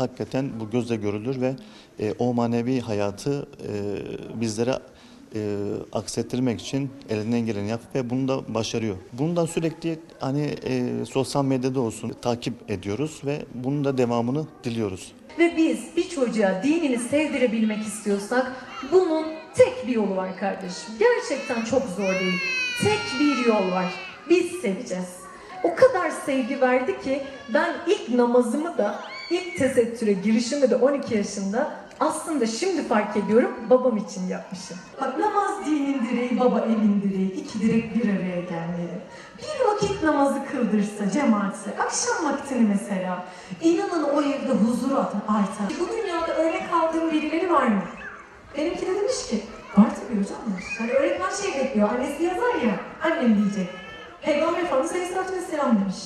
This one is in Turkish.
hakikaten bu gözle görülür ve e, o manevi hayatı e, bizlere e, aksettirmek için elinden geleni yapıp ve bunu da başarıyor. Bundan sürekli hani e, sosyal medyada olsun takip ediyoruz ve bunun da devamını diliyoruz. Ve biz bir çocuğa dinini sevdirebilmek istiyorsak bunun tek bir yolu var kardeşim. Gerçekten çok zor değil. Tek bir yol var. Biz seveceğiz. O kadar sevgi verdi ki ben ilk namazımı da ilk tesettüre girişimi de 12 yaşında aslında şimdi fark ediyorum babam için yapmışım. Bak namaz dinin direği, baba evin direği. iki direk bir araya gelmeli. Bir vakit namazı kıldırsa cemaatse, akşam vaktini mesela. İnanın o evde huzur artar. Bu dünyada öyle kaldığım birileri var mı? Benimki de demiş ki, var tabii hocam demiş. Hani öğretmen şey bekliyor, annesi yazar ya, annem diyecek. Peygamber Efendimiz Aleyhisselatü Vesselam demiş.